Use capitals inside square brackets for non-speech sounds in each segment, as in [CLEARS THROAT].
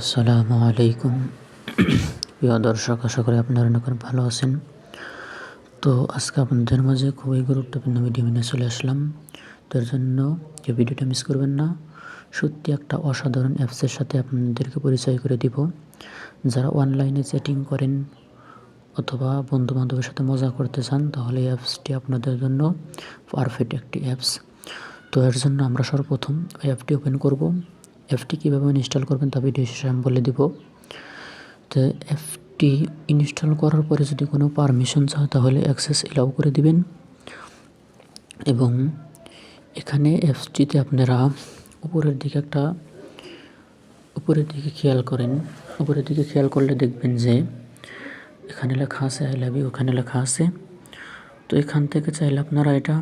আসসালামু আলাইকুম। প্রিয় দর্শক, আশা করি আপনারা অনেক ভালো আছেন। তো আজকে আপনাদের মাঝে খুবই গুরুত্বপূর্ণ ভিডিও নিয়ে চলে আসলাম। তো এর জন্য যে ভিডিওটা মিস করবেন না, সত্যি একটা অসাধারণ অ্যাপসের সাথে আপনাদেরকে পরিচয় করে দিব। যারা অনলাইনে চ্যাটিং করেন অথবা বন্ধু বান্ধবের সাথে মজা করতে চান, তাহলে এই অ্যাপসটি আপনাদের জন্য পারফেক্ট একটি অ্যাপস তো এর জন্য আমরা সর্বপ্রথম অ্যাপটি ওপেন করব। অ্যাপটি কীভাবে ইনস্টল করবেন তা ভিডিও শেষে আমি বলে দিব। তো অ্যাপটি ইনস্টল করার পরে যদি কোনো পারমিশন চায় তাহলে অ্যাক্সেস এলাও করে দিবেন। এবং এখানে অ্যাপসটিতে আপনারা উপরের দিকে একটা, উপরের দিকে খেয়াল করেন। উপরের দিকে খেয়াল করলে দেখবেন যে এখানে লেখা আছে আই লাভ ইউ ওখানে লেখা আছে। তো এখান থেকে চাইলে আপনারা এটা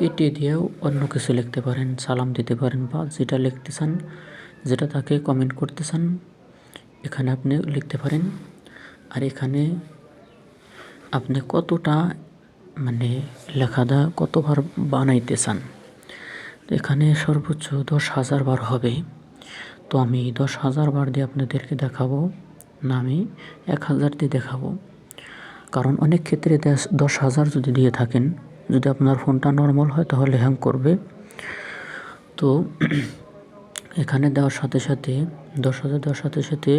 কেটে দিয়েও অন্য কিছু লিখতে পারেন, সালাম দিতে পারেন বা যেটা লিখতে চান, যেটা তাকে কমেন্ট করতে চান, এখানে আপনি লিখতে পারেন। আর এখানে আপনি কতটা মানে লেখাটা কতবার বানাইতে চান? এখানে সর্বোচ্চ দশ হাজার বার হবে। তো আমি দশ হাজার বার দিয়ে আপনাদেরকে দেখাবো না, আমি এক হাজার দিয়ে দেখাবো। কারণ অনেক ক্ষেত্রে দশ হাজার যদি দিয়ে থাকেন যদি আপনার ফোনটা নর্মাল হয় তাহলে হ্যাং করবে। তো এখানে দেওয়ার সাথে সাথে দশ হাজার দেওয়ার সাথে সাথে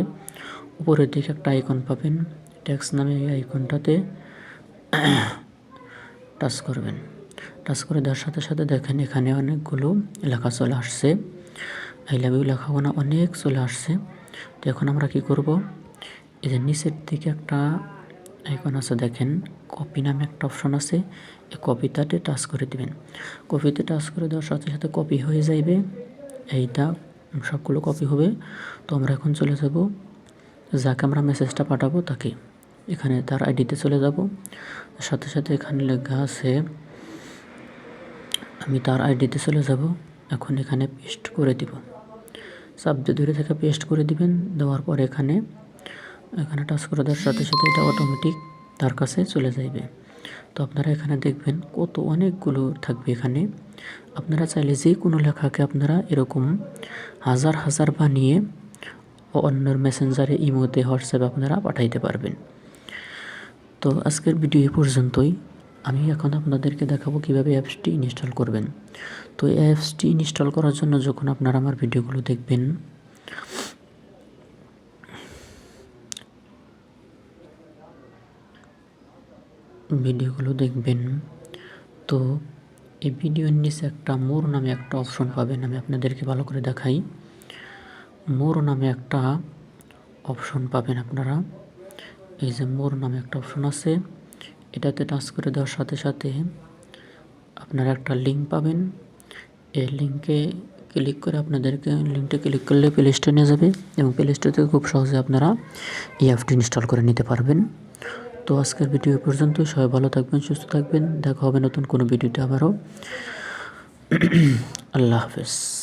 উপরের দিকে একটা আইকন পাবেন। ট্যাক্স নামে এই আইকনটাতে টাচ করবেন। টাচ করে দেওয়ার সাথে সাথে দেখেন এখানে অনেকগুলো লেখা চলে আসছে। আই লাভ ইউ লেখাগুলো অনেক চলে আসছে। তো এখন আমরা কি করব? যে নিচের দিকে একটা আইকন আছে দেখেন, কপি নামে একটা অপশন আছে। এই কপিটাতে টাচ করে দিবেন। কপিতে টাচ করে দেওয়ার সাথে সাথে কপি হয়ে যাইবে। এইটা সবগুলো কপি হবে। তো আমরা এখন চলে যাব। যাকে আমরা মেসেজটা পাঠাবো তাকে। এখানে তার আইডিতে চলে যাব। সাথে সাথে এখানে লেখা আছে, আমি তার আইডিতে চলে যাব। এখন এখানে পেস্ট করে দিব। সাবজেক্ট ধরে থেকে পেস্ট করে দিবেন। দেওয়ার পর এখানে এখানে টাচ করে দেওয়ার সাথে সাথে এটা অটোমেটিক তার কাছে চলে যাইবে। তো আপনারা এখানে দেখবেন কত অনেকগুলো থাকবে এখানে। আপনারা চাইলে যে কোনো লেখাকে আপনারা এরকম হাজার হাজার বানিয়ে অন্যের মেসেঞ্জারে ইমোতে হোয়াটসঅ্যাপে আপনারা পাঠাইতে পারবেন। তো আজকের ভিডিও এ পর্যন্তই। আমি এখন আপনাদেরকে দেখাবো কীভাবে অ্যাপসটি ইনস্টল করবেন। তো অ্যাপসটি ইনস্টল করার জন্য যখন আপনারা আমার ভিডিওগুলো দেখবেন ভিডিওগুলো দেখবেন। তো এই ভিডিওর নিচে একটা মোর নামে একটা অপশন পাবেন, আমি আপনাদেরকে ভালো করে দেখাই। মোর নামে একটা অপশন পাবেন আপনারা। এই যে মোর নামে একটা অপশন আছে, এটাতে টাচ করে দেওয়ার সাথে সাথে আপনারা একটা লিঙ্ক পাবেন। এই লিঙ্কে ক্লিক করে আপনাদেরকে লিঙ্কটা ক্লিক করলে প্লে স্টোরে নিয়ে যাবে এবং প্লে স্টোর থেকে খুব সহজে আপনারা এই অ্যাপটি ইনস্টল করে নিতে পারবেন। তো আজকের ভিডিও পর্যন্ত সবাই ভালো থাকবেন, সুস্থ থাকবেন। দেখা হবে নতুন কোনো ভিডিওতে আবারও। [CLEARS THROAT] আল্লাহ হাফেজ।